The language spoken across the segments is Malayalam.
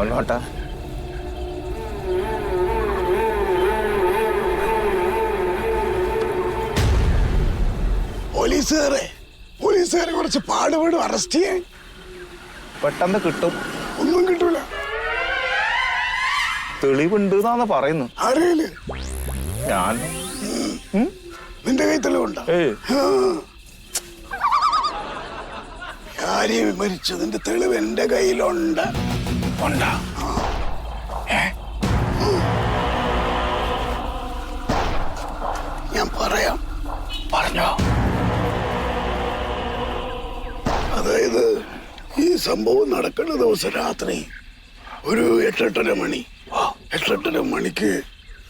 കൊള്ളോട്ടാ. പോലീസുകാരെ പോലീസുകാരെ കുറച്ച് പാടുപാട് അറസ്റ്റ് ചെയ്യാൻ. പെട്ടെന്ന് കിട്ടും. ഒന്നും കിട്ടൂല. തെളിവുണ്ട് എന്നാണ് പറയുന്നു അറിയില്ല ഞാൻ നിന്റെ കൈ തെളിവുണ്ടോ? കാര്യം ആരെയും മരിച്ചതിന്റെ തെളിവ് എന്റെ കയ്യിലുണ്ട്. ഉണ്ടാ? ഞാൻ പറയാം. പറഞ്ഞോ. അതായത് ഈ സംഭവം നടക്കുന്ന ദിവസം രാത്രി ഒരു എട്ടെട്ടര മണി. എട്ടെട്ടര മണിക്ക്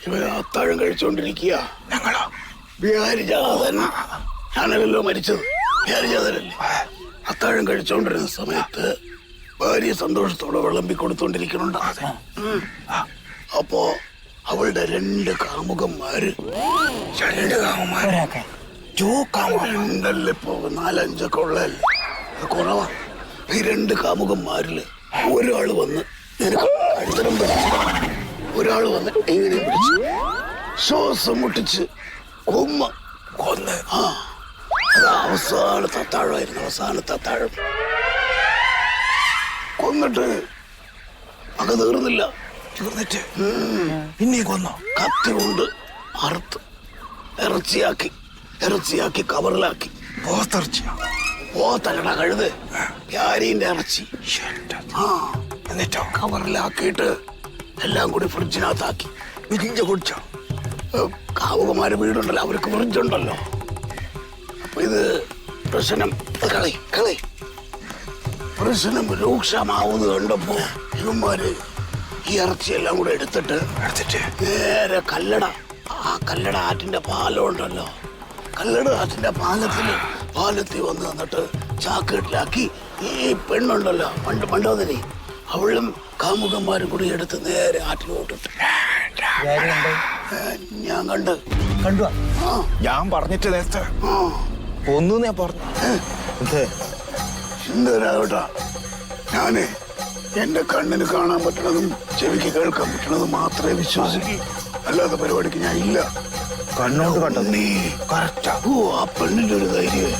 ഇവർ അത്താഴം കഴിച്ചുകൊണ്ടിരിക്കുക ഞങ്ങളോ? ബിഹാരിജാതൻ. ഞാനല്ലല്ലോ മരിച്ചത്. ബിഹാരിജാതനല്ലേ? അത്താഴം കഴിച്ചുകൊണ്ടിരുന്ന സമയത്ത് ഭാര്യ സന്തോഷത്തോടെ വിളമ്പി കൊടുത്തോണ്ടിരിക്കുന്നുണ്ട്. അപ്പോ അവളുടെ രണ്ട് കാമുകന്മാര്. രണ്ട് കാമുകന്മാര്. രണ്ടല്ലേ ഇപ്പൊ? നാലഞ്ചൊക്കെ ഉള്ളതല്ലേ? അത് കുറവാ. ഈ രണ്ട് കാമുകന്മാരിൽ ഒരാൾ വന്ന് നിനക്ക് കഴുത്തരം പിടിച്ചു ഒരാൾ വന്ന് എങ്ങനെ പിടിച്ചു ശ്വാസം മുട്ടിച്ച് കൊമ്മ കൊന്ന്. ആ. അത് അവസാനത്തെ അത്താഴമായിരുന്നു. അവസാനത്തെ അത്താഴം. കൊന്നിട്ട് അത് തീർന്നില്ല തീർന്നിട്ട് പിന്നെ കൊന്നോ? കത്തി കൊണ്ട് അറുത്ത് ഇറച്ചിയാക്കി ഇറച്ചിയാക്കി കവറിലാക്കി. പോത്തിറച്ചിയാ? പോത്തല്ലടാ കഴുത്. യാരീന്റെ ഇറച്ചി. ആ. എന്നിട്ടോ? കവറിലാക്കിയിട്ട് എല്ലാം കൂടി ഫ്രിഡ്ജിനകത്താക്കി. വിരിഞ്ഞ കുടിച്ചോ? കാവുകമാര് വീടുണ്ടല്ലോ അവർക്ക് ഫ്രിഡ്ജുണ്ടല്ലോ. അപ്പൊ ഇത് പ്രശ്നം. കളി കളി. പ്രശ്നം രൂക്ഷമാവുന്നത് കണ്ടപ്പോ ഇവന്മാര് ഈ ഇറച്ചിയെല്ലാം കൂടെ എടുത്തിട്ട് എടുത്തിട്ട്? നേരെ കല്ലട ആ കല്ലട ആറ്റിന്റെ പാലം ഉണ്ടല്ലോ. കല്ലട ആറ്റിന്റെ പാലത്തിൽ പാലത്തിൽ വന്ന് നിന്നിട്ട് ചാക്കേട്ടിലാക്കി ഈ പെണ്ണുണ്ടല്ലോ പണ്ട് മണ്ടോദരി അവളും കാമുകന്മാരും കൂടി എടുത്ത് നേരെ ആറ്റിലോട്ടിട്ട് ഞാൻ കണ്ട്. കണ്ടു ആ. ഞാൻ പറഞ്ഞിട്ട് നേരത്തെ ഒന്നു ഞാൻ പറഞ്ഞു. എന്തേ സുന്ദരാവട്ടാ ഞാനേ എന്റെ കണ്ണിന് കാണാൻ പറ്റണതും ചെവിക്ക് കേൾക്കാൻ പറ്റണതും മാത്രമേ വിശ്വസിക്കൂ. അല്ലാത്ത പരിപാടിക്ക് ഞാൻ ഇല്ല. കണ്ണോട് കണ്ടത്. നീ കറക്റ്റാ ഓ ആ പെണ്ണിന്റെ ഒരു ധൈര്യം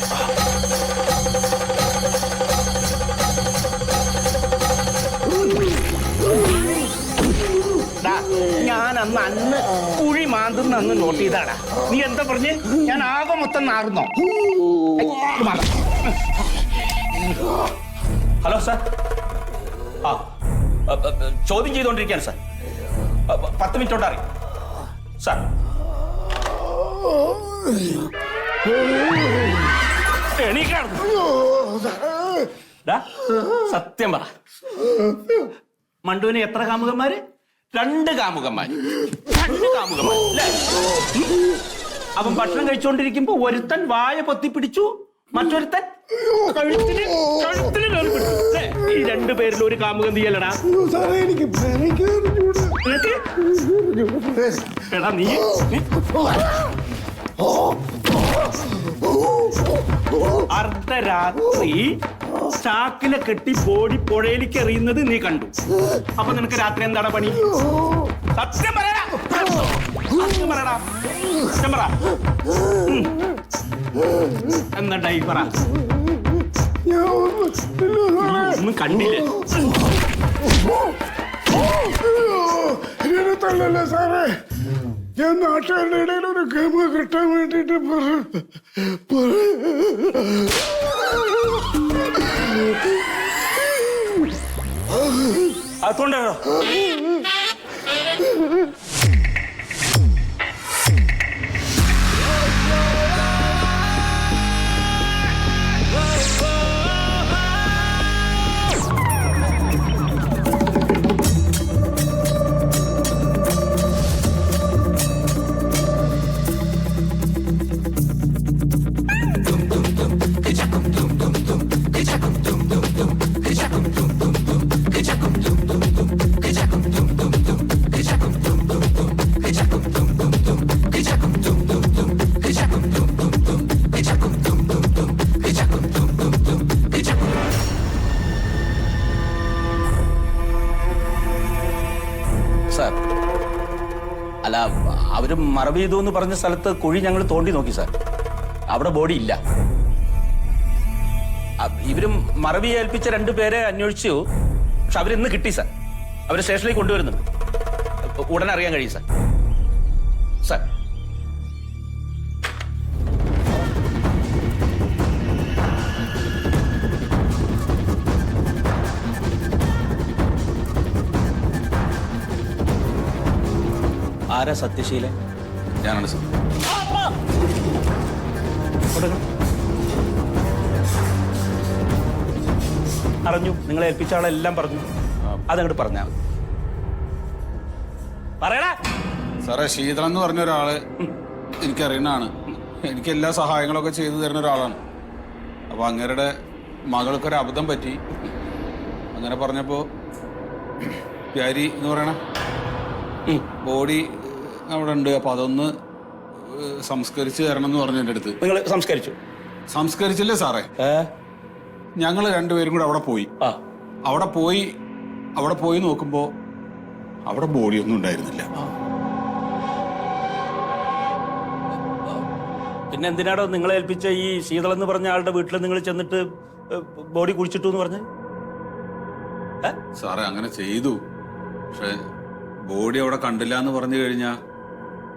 ഞാൻ അന്ന് അന്ന് കുഴി മാന്തുന്ന അന്ന് നോട്ട് ചെയ്താടാ നീ എന്താ പറഞ്ഞ്? ഞാൻ ആകെ മൊത്തം നാറുന്നോ? മാറാം. ഹലോ സാർ ആ ചോദ്യം ചെയ്തുകൊണ്ടിരിക്കുകയാണ് സാർ പത്ത് മിനിറ്റ് ഉണ്ടാറി സാർ സത്യം പറ. മണ്ടുവിന് എത്ര കാമുകന്മാര്? രണ്ട് കാമുകന്മാര്. രണ്ട് കാമുകന്മാര്. അവൻ ഭക്ഷണം കഴിച്ചുകൊണ്ടിരിക്കുമ്പോ ഒരുത്തൻ വായ പൊത്തിപ്പിടിച്ചു മറ്റൊരുത്തൻ കഴുത്തിന് കഴുത്തിന് കയറി പിടിച്ചു? ഈ രണ്ടു പേരിൽ ഒരു കാമുകം തീയല്ലടാ. സാറേ എനിക്ക് എനിക്ക് അറിഞ്ഞൂടാ. നിനക്ക്? എടാ നീ നീ- അർദ്ധരാത്രി ചാക്കിലെ കെട്ടി ബോഡി പുഴയിലേക്ക് എറിയുന്നത് നീ കണ്ടു. അപ്പൊ നിനക്ക് രാത്രി എന്താടാ പണി? സത്യം പറയടാ. സത്യം പറയടാ. സത്യം പറ. ഉം. എന്താ ഡൈവറാ ഒന്നും- കണ്ടില്ല. തല്ലല്ലേ സാറേ? ഞാൻ നാട്ടുകാരുടെ ഇടയിൽ ഒരു ഗമ കിട്ടാൻ വേണ്ടിട്ട് അതുകൊണ്ടോ മറവ് ചെയ്തു എന്ന് പറഞ്ഞ സ്ഥലത്ത് കുഴി ഞങ്ങൾ തോണ്ടി നോക്കി സാർ. അവിടെ ബോഡി ഇല്ല. ഇവരും മറവി ഏൽപ്പിച്ച രണ്ടു പേരെ അന്വേഷിച്ചു. പക്ഷെ അവരിന്ന് കിട്ടി സാർ. അവരെ സ്റ്റേഷനിലേക്ക് കൊണ്ടുവരുന്നുണ്ട്. ഉടനെ അറിയാൻ കഴിയും സാർ. സാർ. ആരാ സത്യശീലൻ? ഞാനാണ് സാർ. അറിഞ്ഞു. നിങ്ങളെ ഏൽപ്പിച്ച ആളെല്ലാം പറഞ്ഞു. അതങ്ങോട്ട് പറഞ്ഞാൽ മതി. പറയടാ. സാറേ ശീതളൻ എന്ന് പറഞ്ഞ ഒരാൾ എനിക്കറിയുന്നതാണ്. എനിക്ക് എല്ലാ സഹായങ്ങളൊക്കെ ചെയ്തു തരുന്ന ഒരാളാണ്. അപ്പൊ അങ്ങേരുടെ മകൾക്കൊരു അബദ്ധം പറ്റി. അങ്ങനെ പറഞ്ഞപ്പോ പ്യാരി എന്ന് പറയണ ബോഡി അവിടെ ഉണ്ട് അപ്പൊ അതൊന്ന് സംസ്കരിച്ചു തരണം എന്ന് പറഞ്ഞു എന്റെ അടുത്ത്. നിങ്ങൾ സംസ്കരിച്ചു? സംസ്കരിച്ചില്ലേ സാറേ? ഏ? ഞങ്ങൾ രണ്ടുപേരും കൂടെ അവിടെ പോയി. ആ. അവിടെ പോയി അവിടെ പോയി നോക്കുമ്പോ അവിടെ ബോഡിയൊന്നും ഉണ്ടായിരുന്നില്ല. പിന്നെ എന്തിനാടോ നിങ്ങളെ ഏൽപ്പിച്ച ഈ ശീതൾ എന്ന് പറഞ്ഞ ആളുടെ വീട്ടിൽ നിങ്ങൾ ചെന്നിട്ട് ബോഡി കുഴിച്ചിട്ടു എന്ന് പറഞ്ഞ്? സാറേ അങ്ങനെ ചെയ്തു. പക്ഷെ ബോഡി അവിടെ കണ്ടില്ല എന്ന് പറഞ്ഞു കഴിഞ്ഞാൽ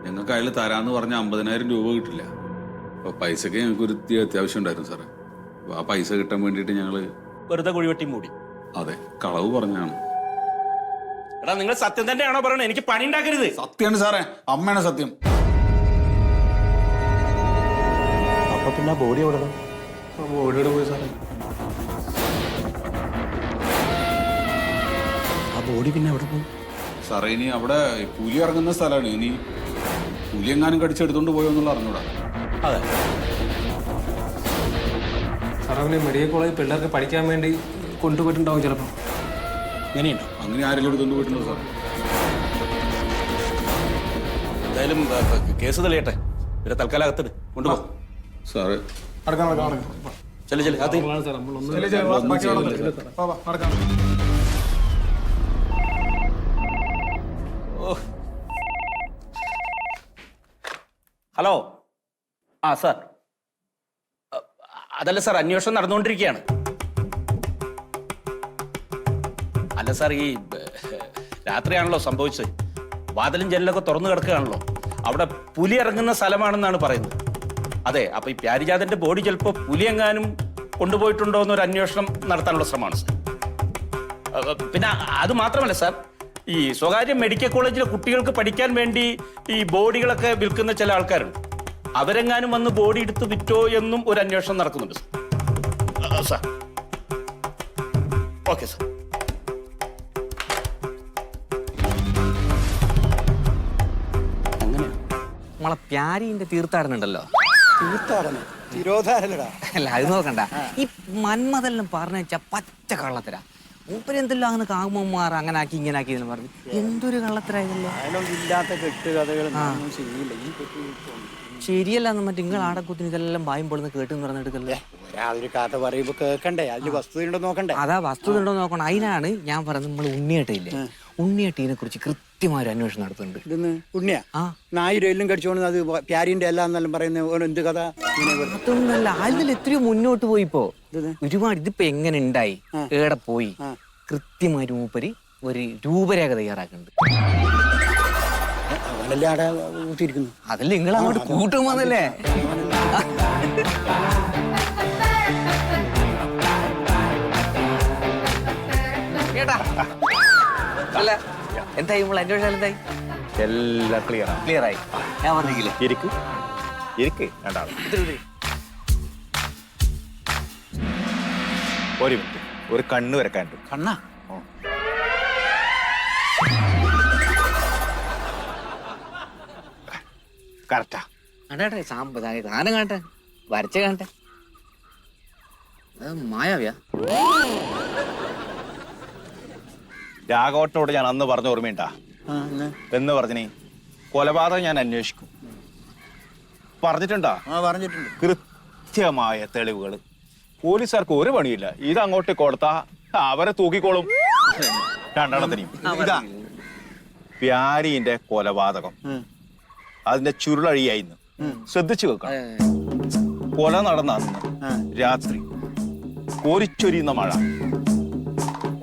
ഞങ്ങൾക്ക് അയാൾ തരാന്ന് പറഞ്ഞ അമ്പതിനായിരം രൂപ കിട്ടില്ല. അപ്പൊ പൈസക്ക് ഞങ്ങൾക്ക് ഒരു അത്യാവശ്യം ഉണ്ടായിരുന്നു സാറേ. അപ്പൊ ആ പൈസ കിട്ടാൻ വേണ്ടിയിട്ട് ഞങ്ങൾ വെറുതെ കുഴിവെട്ടി മൂടി. അതെ കളവ് പറഞ്ഞാണ് എടാ നിങ്ങൾ സത്യം തന്നെയാണോ പറയണത് എനിക്ക് പണി ഉണ്ടാക്കരുത് സത്യമാണ് സാറേ അമ്മയാണ് സത്യം. അപ്പൊ പിന്നെ ബോഡി എവിടെ ബോഡിയോട് പോയി സാറേ? ആ ബോഡി പിന്നെ എവിടെ പോയി? സാറേ ഇനി അവിടെ പുലി ഇറങ്ങുന്ന സ്ഥലമാണ്. ഇനി പുലി എങ്ങാനും കടിച്ചെടുത്തോണ്ട് പോയോ എന്നുള്ള അറിഞ്ഞൂടാ. അതെ. സാറവനെ മെഡിക്കൽ കോളേജ് പിള്ളേർക്ക് പഠിക്കാൻ വേണ്ടി കൊണ്ടുപോയിട്ടുണ്ടാവും ചിലപ്പോൾ ഇങ്ങനെയുണ്ടോ? അങ്ങനെ ആരെങ്കിലും എടുത്തോണ്ട് പോയിട്ടുണ്ടോ സാർ? എന്തായാലും കേസ് തെളിയട്ടെ. ഇവരെ തൽക്കാലം അകത്തിട് കൊണ്ടുപോ. സാറ്. നടക്കാം നടക്കാം ചെല്ലു ചെല്ലു വാ സാർ നമ്മളൊന്നും ഹലോ. ആ സാർ. അതല്ല സാർ അന്വേഷണം നടന്നുകൊണ്ടിരിക്കുകയാണ്. അല്ല സാർ ഈ രാത്രിയാണല്ലോ സംഭവിച്ചത്. വാതിലും ജനലൊക്കെ തുറന്നു കിടക്കുകയാണല്ലോ. അവിടെ പുലി ഇറങ്ങുന്ന സ്ഥലമാണെന്നാണ് പറയുന്നത്. അതെ അപ്പൊ ഈ പ്യാരിജാതന്റെ ബോഡി ചിലപ്പോൾ പുലി എങ്ങാനും കൊണ്ടുപോയിട്ടുണ്ടോ എന്നൊരു അന്വേഷണം നടത്താനുള്ള ശ്രമമാണ് സാർ. പിന്നെ അത് മാത്രമല്ല സാർ ഈ സ്വകാര്യ മെഡിക്കൽ കോളേജിലെ കുട്ടികൾക്ക് പഠിക്കാൻ വേണ്ടി ഈ ബോഡികളൊക്കെ വിൽക്കുന്ന ചില ആൾക്കാരുണ്ട്. അവരെങ്ങാനും വന്ന് ബോഡി എടുത്ത് വിറ്റോ എന്നും ഒരു അന്വേഷണം നടക്കുന്നുണ്ട് സാർ. Okay sir. നമ്മളെ പ്യാരിന്റെ തീർത്ഥാടനുണ്ടല്ലോ തീർത്ഥാടനം? തിരോധാരനടാ. അല്ല അത് നോക്കണ്ട. ഈ മന്മതെല്ലാം പറഞ്ഞ വെച്ചാ പച്ച കള്ളത്തരാ മൂപ്പര് എന്തെല്ലാം അങ്ങനെ കാമുമാർ അങ്ങനെ ആക്കി ഇങ്ങനെ ആക്കി എന്ന് പറഞ്ഞു. എന്തൊരു കള്ളത്തരായതല്ലോ. ഇല്ലാത്ത ശരിയില്ല. ഈ ശരിയല്ല എന്ന് മറ്റേ നിങ്ങൾ ആടെ കുത്തിന് ഇതെല്ലാം പൊളുന്ന കേട്ടെന്ന് പറഞ്ഞെടുക്കല്ലേ ഒരാളൊരു കഥ പറയുമ്പോ കേക്കണ്ടേ അതിൽ വസ്തുതയുണ്ടോ നോക്കണ്ടേ? അതാ വസ്തുത ഉണ്ടോ നോക്കണം. അതിനാണ് ഞാൻ പറഞ്ഞത് നമ്മൾ ഉണ്ണിയേട്ടയില്ലേ? ഉണ്ണിയേട്ടീനെ കുറിച്ച് കൃത്യമായ ഒരു അന്വേഷണം നടത്തുന്നുണ്ട്. ഇതെന്ന്? ഉണ്ണിയാ? ആ. നായിരം എല്ലും കടിച്ചോണ്ട് അത് പ്യാരിന്റെ അല്ല എന്നെല്ലാം പറയുന്ന ഓരോ എന്ത് കഥ? ഇങ്ങനെ വെറുതെ. അതൊന്നല്ല അതിൽ എത്രയോ മുന്നോട്ട് പോയിപ്പോ. പോ ഒരുപാട് ഇതിപ്പോ എങ്ങനെ ഉണ്ടായി? ഏടെ പോയി? കൃത്യമായ മൂപ്പര് ഒരു രൂപരേഖ തയ്യാറാക്കുന്നുണ്ട്. അവനല്ലേ അതിൽ നിങ്ങൾ അങ്ങോട്ട് കൂട്ടുമ്പോന്നല്ലേ കേട്ടാ അല്ല? എന്തായി നമ്മൾ അന്വേഷണം എന്തായി? എല്ലാം ക്ലിയർ ആണ് ക്ലിയർ ആയി. ഞാൻ പറഞ്ഞില്ലേ? ഇരിക്ക്. ഇരിക്ക്. രണ്ടാൾ. ഒരു മിനിറ്റ്. ഒരു കണ്ണ് വരക്കാനുണ്ട് കണ്ണാ? കറക്റ്റാ. അടേ സാമ്പ സാധനം കാണട്ടെ. വരച്ച കാണട്ടെ. മായാവിയാ. രാഘവട്ടനോട് ഞാൻ അന്ന് പറഞ്ഞ ഓർമ്മയുണ്ടാ? എന്ന്? പറഞ്ഞിനി കൊലപാതകം ഞാൻ അന്വേഷിക്കും. പറഞ്ഞിട്ടുണ്ടാ? ആ പറഞ്ഞിട്ടുണ്ട്. കൃത്യമായ തെളിവുകൾ പോലീസുകാർക്ക് ഒരു പണിയില്ല. ഇത് അങ്ങോട്ട് കൊടുത്താ അവരെ തൂക്കിക്കോളും. രണ്ടെണ്ണത്തിനെയും ഇതാ. പ്യാരിന്റെ കൊലപാതകം. അതിന്റെ ചുരുളഴിയായി ശ്രദ്ധിച്ചു വെക്കണം. കൊല നടന്ന അന്ന് രാത്രി. കോരിച്ചൊരിയുന്ന മഴ.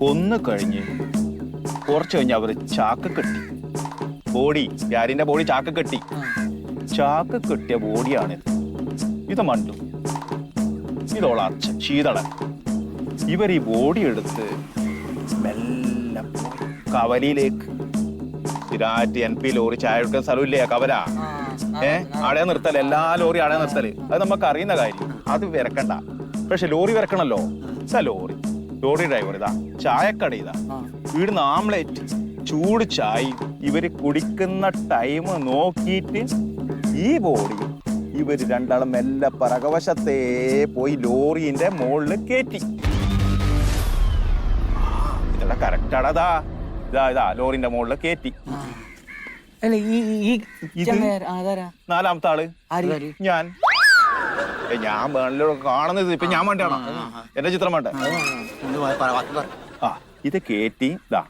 കൊന്നു കഴിഞ്ഞ് കുറച്ച് കഴിഞ്ഞ് അവർ ചാക്ക് കെട്ടി. ബോഡി ഗാരിന്റെ ബോഡി ചാക്ക് കെട്ടി. ചാക്ക് കെട്ടിയ ബോഡിയാണ് ഇത്. മണ്ടു. ഇതോള അച്ഛൻ ശീതളൻ. ഇവർ ഈ ബോഡി എടുത്ത് മെല്ലെ കവലിയിലേക്ക്. സ്ഥിരായിട്ട് എൻ പി ലോറി ചായ എടുക്കുന്ന സ്ഥലമില്ലേ? കവല. ഏ? അടയാ നിർത്തൽ എല്ലാ ലോറി അടയാ നിർത്തൽ. അത് നമുക്ക് അറിയുന്ന കാര്യം. അത് വിരക്കണ്ട. പക്ഷെ ലോറി വിരക്കണല്ലോ. സ ലോറി. ലോറി ഡ്രൈവർ ഇതാ. ചായക്കട ഇതാ. വീടുന്ന് ആംലേറ്റ് ചൂട് ചായ. ഇവർ കുടിക്കുന്ന ടൈം നോക്കിയിട്ട് ഈ ബോഡി ഇവർ രണ്ടാളും മെല്ലെ പറകവശത്തേ പോയി ലോറിന്റെ മുകളിൽ കയറ്റി ഇതവിടെ കറക്റ്റാടാ ഇതാ ഇതാ ലോറിന്റെ മുകളിൽ കയറ്റി നാലാമത്തെ ആൾ. ഞാൻ. ഞാൻ വേണല്ലോ കാണുന്നത് ഇപ്പൊ ഞാൻ വേണ്ടാണോ എന്റെ ചിത്രം വേണ്ട? ആ. ഇത് കയറ്റി ഇതാ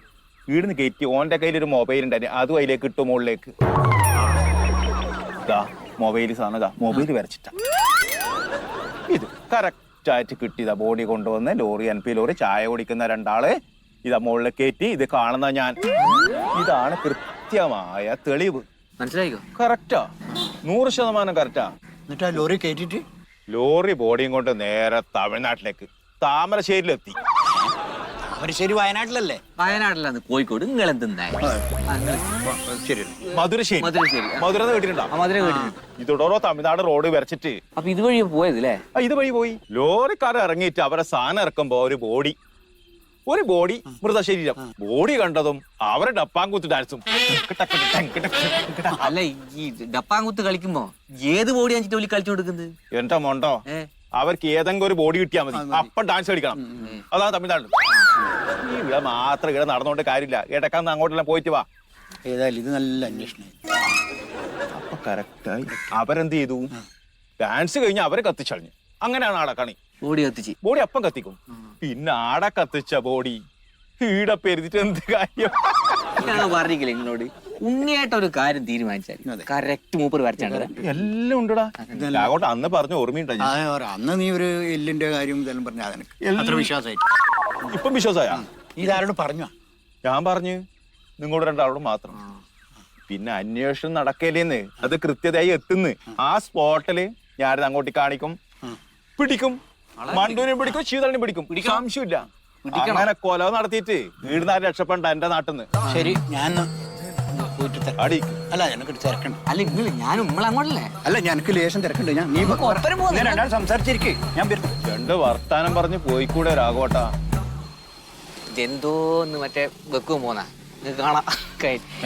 വീടിന്ന് കയറ്റി ഓന്റെ കയ്യിൽ ഒരു മൊബൈൽ ഉണ്ടായിരുന്നു അതും അതിലേക്ക് ഇട്ടു മുകളിലേക്ക് ഇതാ മൊബൈൽ സാധനം ഇതാ മൊബൈൽ വരച്ചിട്ട. ഇത് കറക്റ്റായിട്ട് കിട്ടിയതാ ബോഡി കൊണ്ടുവന്ന് ലോറി എൻ പി ലോറി ചായ കുടിക്കുന്ന രണ്ടാൾ ഇതാ മുകളിൽ കയറ്റി ഇത് കാണുന്ന ഞാൻ. ഇതാണ് കൃത്യമായ തെളിവ്. മനസ്സിലായിക്കോ? കറക്റ്റാ നൂറ് ശതമാനം കറക്റ്റാ എന്നിട്ട് ആ ലോറി കയറ്റിട്ട് ലോറി ബോഡിയും കൊണ്ട് നേരെ തമിഴ്നാട്ടിലേക്ക്. താമരശ്ശേരിയിലെത്തി അവർ ശരി വയനാട്ടിലല്ലേ? വയനാട്ടിലാണ്. കോഴിക്കോട് നിങ്ങൾ ശരി മധുരശ്ശേരി. മധുരശ്ശേരി, ആ. മധുര കേട്ടിട്ടുണ്ടോ? ആ മധുര കേട്ടിട്ടുണ്ട്. ഇതോടോ തമിഴ്നാട് റോഡ് വരച്ചിട്ട്. അപ്പൊ ഇതുവഴി പോയത് അല്ലേ ആ, ഇത് വഴി പോയി. ലോറിക്കാർ ഇറങ്ങിയിട്ട് അവരെ സാധനം ഇറക്കുമ്പോ ഒരു ബോഡി. ഒരു ബോഡി മൃതശരീരം. ബോഡി കണ്ടതും അവരെ ഡപ്പാങ്കുത്ത് ഡാൻസും. അല്ല ഈ ഡപ്പാങ്കുത്ത് കളിക്കുമ്പോ ഏത് ബോഡി അഞ്ചിട്ട് വലി കളിച്ചു കൊടുക്കുന്നത്? എന്റെ മോണ്ടോ? ഏ? അവർക്ക് ഏതെങ്കിലും ഒരു ബോഡി കിട്ടിയാൽ മതി. അപ്പം ഡാൻസ് കളിക്കണം. അതാണ് തമിഴ്നാട്. ഈ ഇവിടെ മാത്രം ഇവിടെ നടന്നുകൊണ്ട് കാര്യമില്ല. ഇടക്കാന്ന് അങ്ങോട്ടെല്ലാം പോയിട്ട് വാ. ഏതായാലും ഇത് നല്ല അന്വേഷണം. അപ്പൊ കറക്റ്റായി അവരെന്ത് ചെയ്തു? ഡാൻസ് കഴിഞ്ഞ് അവരെ കത്തിച്ചളഞ്ഞു. അങ്ങനെയാണ് ആടെ കണി ബോഡി കത്തിച്ച്. ബോഡി അപ്പം കത്തിക്കും. പിന്നെ ആടെ കത്തിച്ച ബോഡി. ഈടെ പെരുതിട്ട് എന്ത് കാര്യം? ഞാൻ പറഞ്ഞില്ലേ നിങ്ങളോട് ഉണ്ണിയായിട്ട് ഒരു കാര്യം തീരുമാനിച്ചാൽ കറക്റ്റ് മൂപ്പർ വരച്ചാണ് എല്ലാം ഉണ്ടടാ. അങ്ങോട്ട് അന്ന് പറഞ്ഞു ഓർമ്മയുണ്ടായി ഞാൻ? അന്ന് നീ ഒരു എല്ലിന്റെ കാര്യം ഇതെല്ലാം പറഞ്ഞ അതെനിക്ക്. അത്ര വിശ്വാസമായിട്ട്. ഇപ്പം വിശ്വാസമായ ഇതാരോട് പറഞ്ഞു? ഞാൻ പറഞ്ഞു. നിങ്ങളോട് രണ്ടാളോട് മാത്രം. പിന്നെ അന്വേഷണം നടക്കലേന്ന്. അത് കൃത്യതയായി എത്തുന്ന. ആ സ്പോട്ടിൽ ഞാൻ അങ്ങോട്ട് കാണിക്കും. പിടിക്കും. മണ്ടൂരിനെ പിടിക്കും ശീതളിനെ പിടിക്കും. സംശയമില്ല. അങ്ങനെ കൊല നടത്തിയിട്ട് വീട് വീടിനാര് രക്ഷപ്പെടണ്ട എന്റെ നാട്ടിൽ നിന്ന് ശരി ഞാൻ പോയിട്ട് അടി. അല്ല എനിക്ക് തിരക്കണ്ട. അല്ല നിങ്ങൾ നമ്മളങ്ങോട്ടല്ലേ അല്ല ഞനക്ക് ലേശം തിരക്കണ്ട്. ഞാൻ നീ നമുക്ക് ഞാൻ രണ്ടാൾ സംസാരിച്ചിരിക്കേ. ഞാൻ രണ്ട് വർത്താനം പറഞ്ഞ് പോയിക്കൂടെ രാഘവട്ടാ. എന്തോന്ന് മറ്റേ വെക്കും പോന്നാ നിങ്ങൾക്ക് കാണാം.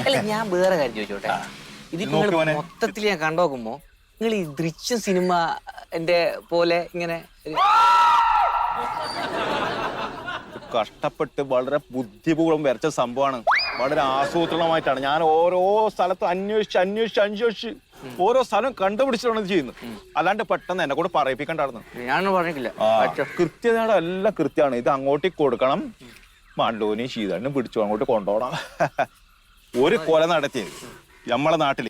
അല്ല ഞാൻ വേറെ കാര്യം ചോദിച്ചോട്ടെ. ഇത് നിങ്ങൾ. മൊത്തത്തിൽ ഞാൻ കണ്ടോക്കുമ്പോ നിങ്ങൾ ഈ ദൃശ്യ സിനിമ എന്റെ പോലെ ഇങ്ങനെ കഷ്ടപ്പെട്ട് വളരെ ബുദ്ധിപൂർവം വരച്ച സംഭവമാണ്. വളരെ ആസൂത്രണമായിട്ടാണ്. ഞാൻ ഓരോ സ്ഥലത്തും അന്വേഷിച്ച് അന്വേഷിച്ച് അന്വേഷിച്ച് ഓരോ സ്ഥലം കണ്ടുപിടിച്ചിട്ടാണ് ഇത് ചെയ്യുന്നത്. അല്ലാണ്ട് പെട്ടെന്ന് എന്നെ കൂടെ പറയിപ്പിക്കണ്ടായിരുന്നു. ഞാൻ പറഞ്ഞിട്ടില്ല. കൃത്യതയുടെ എല്ലാം കൃത്യമാണ്. ഇത് അങ്ങോട്ടേക്ക് കൊടുക്കണം. മണ്ടൂനെയും ശീതളിനും പിടിച്ചു അങ്ങോട്ട് കൊണ്ടുപോകണം. ഒരു കൊല നടത്തിയത്. നമ്മളെ നാട്ടിൽ